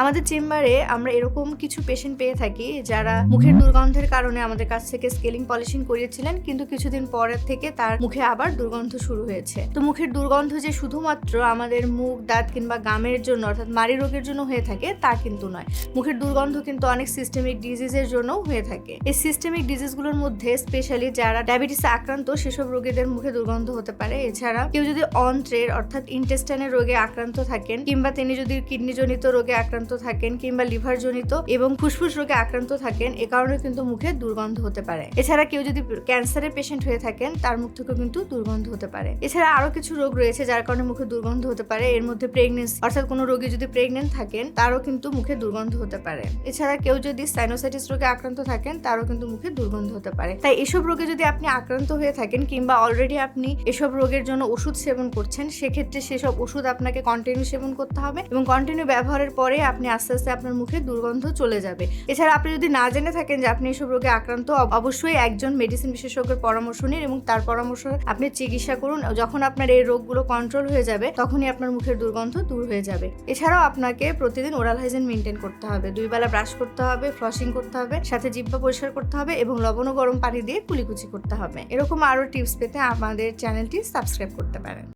আমাদের চেম্বারে আমরা এরকম কিছু পেশেন্ট পেয়ে থাকি যারা মুখের দুর্গন্ধের কারণে আমাদের কাছ থেকে স্কেলিং পলিশিং করিয়েছিলেন, কিন্তু কিছুদিন পরের থেকে তার মুখে আবার দুর্গন্ধ শুরু হয়েছে। তো মুখের দুর্গন্ধ যে শুধুমাত্র আমাদের মুখ, দাঁত কিংবা গামের জন্য, অর্থাৎ মারি রোগের জন্য হয়ে থাকে, তা কিন্তু নয়। মুখের দুর্গন্ধ কিন্তু অনেক সিস্টেমিক ডিজিজের জন্যও হয়ে থাকে। এই সিস্টেমিক ডিজিজগুলোর মধ্যে স্পেশালি যারা ডায়াবেটিসে আক্রান্ত, সেসব রোগীদের মুখে দুর্গন্ধ হতে পারে। এছাড়া কেউ যদি অন্ত্রের, অর্থাৎ ইন্টেস্টাইনের রোগে আক্রান্ত থাকেন, কিংবা তিনি যদি কিডনিজনিত রোগে আক্রান্ত থাকেন কিংবা লিভার জনিত এবং ফুসফুস রোগে আক্রান্ত থাকেন, এ কারণে কিন্তু মুখে দুর্গন্ধ হতে পারে। এছাড়া কেউ যদি ক্যান্সারের পেশেন্ট হয়ে থাকেন, তার মুখ থেকেও কিন্তু দুর্গন্ধ হতে পারে। এছাড়া আরও কিছু রোগ রয়েছে যার কারণে মুখে দুর্গন্ধ হতে পারে। এর মধ্যে প্রেগনেন্সি অর্থাৎ কোনো রোগী যদি প্রেগনেন্ট থাকেন, তারও কিন্তু মুখে দুর্গন্ধ হতে পারে। এছাড়া কেউ যদি সাইনোসাইটিস রোগে আক্রান্ত থাকেন, তারও কিন্তু মুখে দুর্গন্ধ হতে পারে। তাই এসব রোগে যদি আপনি আক্রান্ত হয়ে থাকেন কিংবা অলরেডি আপনি এসব রোগের জন্য ওষুধ সেবন করছেন, সেক্ষেত্রে সেসব ওষুধ আপনাকে কন্টিনিউ সেবন করতে হবে এবং কন্টিনিউ ব্যবহারের পরে আপনি আস্তে আস্তে আপনার মুখে দুর্গন্ধ চলে যাবে। এছাড়া আপনি যদি না জেনে থাকেন যে আপনি এসব রোগে আক্রান্ত অবশ্যই একজন মেডিসিন বিশেষজ্ঞের পরামর্শ নিন এবং তার পরামর্শ আপনি চিকিৎসা করুন। যখন আপনার এই রোগগুলো কন্ট্রোল হয়ে যাবে, তখনই আপনার মুখের দুর্গন্ধ দূর হয়ে যাবে। এছাড়াও আপনাকে প্রতিদিন ওরাল হাইজিন মেনটেন করতে হবে। দুই বেলা ব্রাশ করতে হবে ফ্লসিং করতে হবে, সাথে জিব্বা পরিষ্কার করতে হবে এবং লবণ ও গরম পানি দিয়ে কুলিকুচি করতে হবে। এরকম আরও টিপস পেতে আমাদের চ্যানেলটি সাবস্ক্রাইব করতে পারেন।